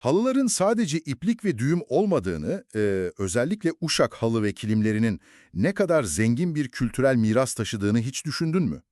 Halıların sadece iplik ve düğüm olmadığını, e, özellikle Uşak halı ve kilimlerinin ne kadar zengin bir kültürel miras taşıdığını hiç düşündün mü?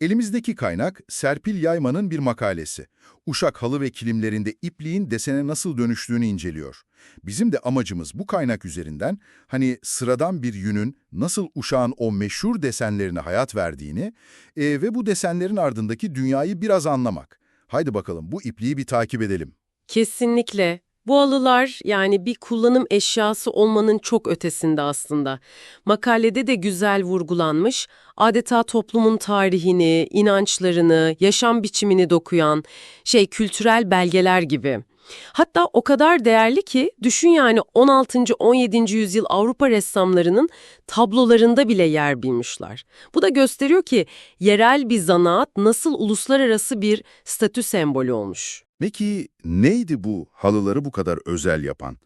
Elimizdeki kaynak Serpil Yayman'ın bir makalesi. Uşak halı ve kilimlerinde ipliğin desene nasıl dönüştüğünü inceliyor. Bizim de amacımız bu kaynak üzerinden hani sıradan bir yünün nasıl uşağın o meşhur desenlerine hayat verdiğini e, ve bu desenlerin ardındaki dünyayı biraz anlamak. Haydi bakalım bu ipliği bir takip edelim. Kesinlikle. Bu halılar yani bir kullanım eşyası olmanın çok ötesinde aslında. Makalede de güzel vurgulanmış, adeta toplumun tarihini, inançlarını, yaşam biçimini dokuyan, şey kültürel belgeler gibi. Hatta o kadar değerli ki düşün yani 16. 17. yüzyıl Avrupa ressamlarının tablolarında bile yer bilmişler. Bu da gösteriyor ki yerel bir zanaat nasıl uluslararası bir statü sembolü olmuş. Peki neydi bu halıları bu kadar özel yapan?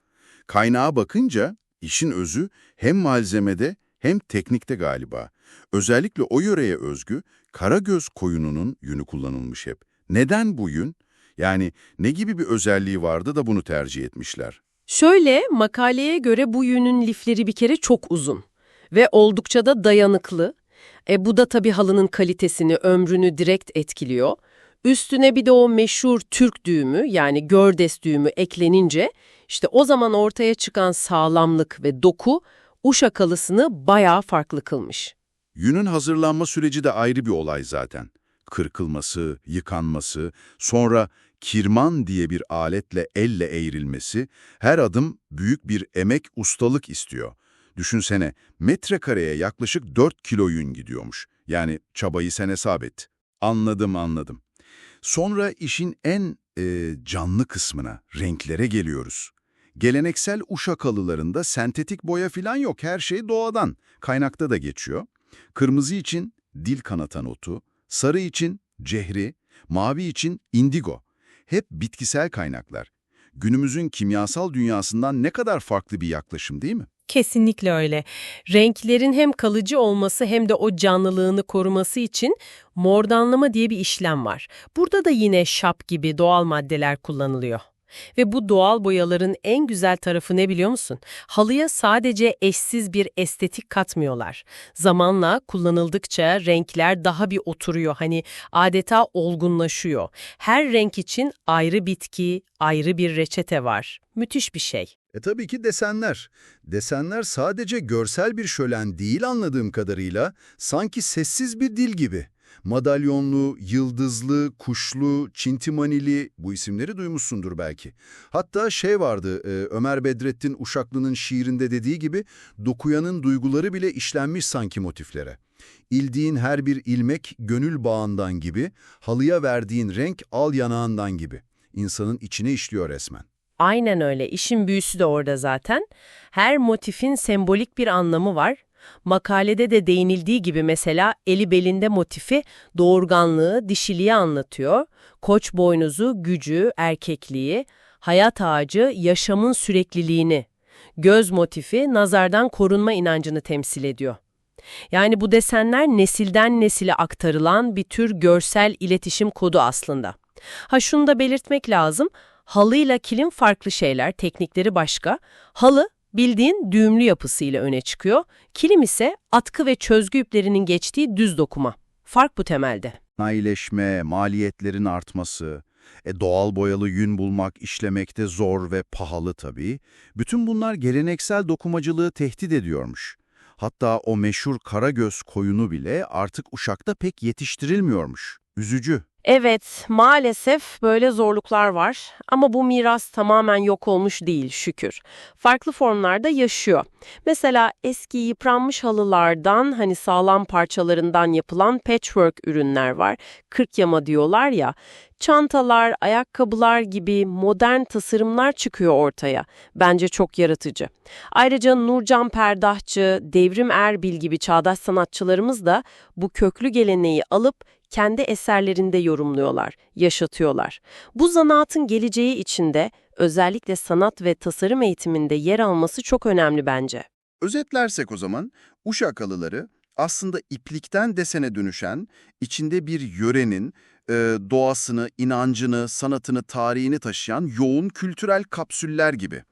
Kaynağa bakınca işin özü hem malzemede hem teknikte galiba. Özellikle o yöreye özgü karagöz koyununun yünü kullanılmış hep. Neden bu yün? Yani ne gibi bir özelliği vardı da bunu tercih etmişler? Şöyle, makaleye göre bu yünün lifleri bir kere çok uzun ve oldukça da dayanıklı. E bu da tabii halının kalitesini, ömrünü direkt etkiliyor. Üstüne bir de o meşhur Türk düğümü yani gördes düğümü eklenince işte o zaman ortaya çıkan sağlamlık ve doku uşak halısını bayağı farklı kılmış. Yünün hazırlanma süreci de ayrı bir olay zaten. Kırkılması, yıkanması, sonra kirman diye bir aletle elle eğrilmesi, her adım büyük bir emek, ustalık istiyor. Düşünsene, metrekareye yaklaşık 4 kilo yün gidiyormuş. Yani çabayı sen hesap et. Anladım, anladım. Sonra işin en e, canlı kısmına, renklere geliyoruz. Geleneksel Uşak halılarında sentetik boya falan yok, her şey doğadan. Kaynakta da geçiyor. Kırmızı için dil kanatan otu, sarı için cehri, mavi için indigo. Hep bitkisel kaynaklar. Günümüzün kimyasal dünyasından ne kadar farklı bir yaklaşım değil mi? Kesinlikle öyle. Renklerin hem kalıcı olması hem de o canlılığını koruması için mordanlama diye bir işlem var. Burada da yine şap gibi doğal maddeler kullanılıyor. Ve bu doğal boyaların en güzel tarafı ne biliyor musun? Halıya sadece eşsiz bir estetik katmıyorlar. Zamanla kullanıldıkça renkler daha bir oturuyor. Hani adeta olgunlaşıyor. Her renk için ayrı bitki, ayrı bir reçete var. Müthiş bir şey. E tabii ki desenler. Desenler sadece görsel bir şölen değil anladığım kadarıyla, sanki sessiz bir dil gibi. Madalyonlu, yıldızlı, kuşlu, çintimanili bu isimleri duymuşsundur belki. Hatta şey vardı e, Ömer Bedrettin Uşaklı'nın şiirinde dediği gibi dokuyanın duyguları bile işlenmiş sanki motiflere. İldiğin her bir ilmek gönül bağından gibi, halıya verdiğin renk al yanağından gibi. İnsanın içine işliyor resmen. Aynen öyle. İşin büyüsü de orada zaten. Her motifin sembolik bir anlamı var. Makalede de değinildiği gibi mesela eli belinde motifi doğurganlığı, dişiliği anlatıyor. Koç boynuzu gücü, erkekliği, hayat ağacı yaşamın sürekliliğini, göz motifi nazardan korunma inancını temsil ediyor. Yani bu desenler nesilden nesile aktarılan bir tür görsel iletişim kodu aslında. Ha şunu da belirtmek lazım, halıyla kilim farklı şeyler, teknikleri başka. Halı bildiğin düğümlü yapısıyla öne çıkıyor. Kilim ise atkı ve çözgü iplerinin geçtiği düz dokuma. Fark bu temelde. Sanayileşme, maliyetlerin artması, e, doğal boyalı yün bulmak, işlemekte zor ve pahalı tabii. Bütün bunlar geleneksel dokumacılığı tehdit ediyormuş. Hatta o meşhur karagöz koyunu bile artık Uşak'ta pek yetiştirilmiyormuş. Üzücü. Evet, maalesef böyle zorluklar var ama bu miras tamamen yok olmuş değil şükür. Farklı formlarda yaşıyor. Mesela eski yıpranmış halılardan hani sağlam parçalarından yapılan patchwork ürünler var. Kırk yama diyorlar ya. Çantalar, ayakkabılar gibi modern tasarımlar çıkıyor ortaya. Bence çok yaratıcı. Ayrıca Nurcan Perdahçı, Devrim Erbil gibi çağdaş sanatçılarımız da bu köklü geleneği alıp kendi eserlerinde yorumluyorlar, yaşatıyorlar. Bu zanaatın geleceği içinde özellikle sanat ve tasarım eğitiminde yer alması çok önemli bence. Özetlersek o zaman, Uşak halıları aslında iplikten desene dönüşen, içinde bir yörenin, e, doğasını, inancını, sanatını, tarihini taşıyan yoğun kültürel kapsüller gibi.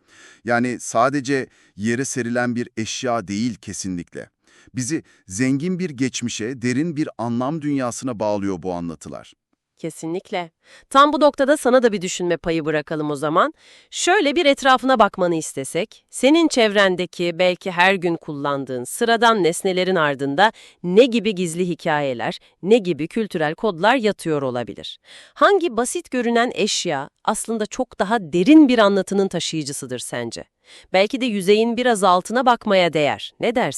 Yani sadece yere serilen bir eşya değil kesinlikle. Bizi zengin bir geçmişe, derin bir anlam dünyasına bağlıyor bu anlatılar. Kesinlikle. Tam bu noktada sana da bir düşünme payı bırakalım o zaman. Şöyle bir etrafına bakmanı istesek, senin çevrendeki belki her gün kullandığın sıradan nesnelerin ardında ne gibi gizli hikayeler, ne gibi kültürel kodlar yatıyor olabilir? Hangi basit görünen eşya aslında çok daha derin bir anlatının taşıyıcısıdır sence? Belki de yüzeyin biraz altına bakmaya değer. Ne dersin?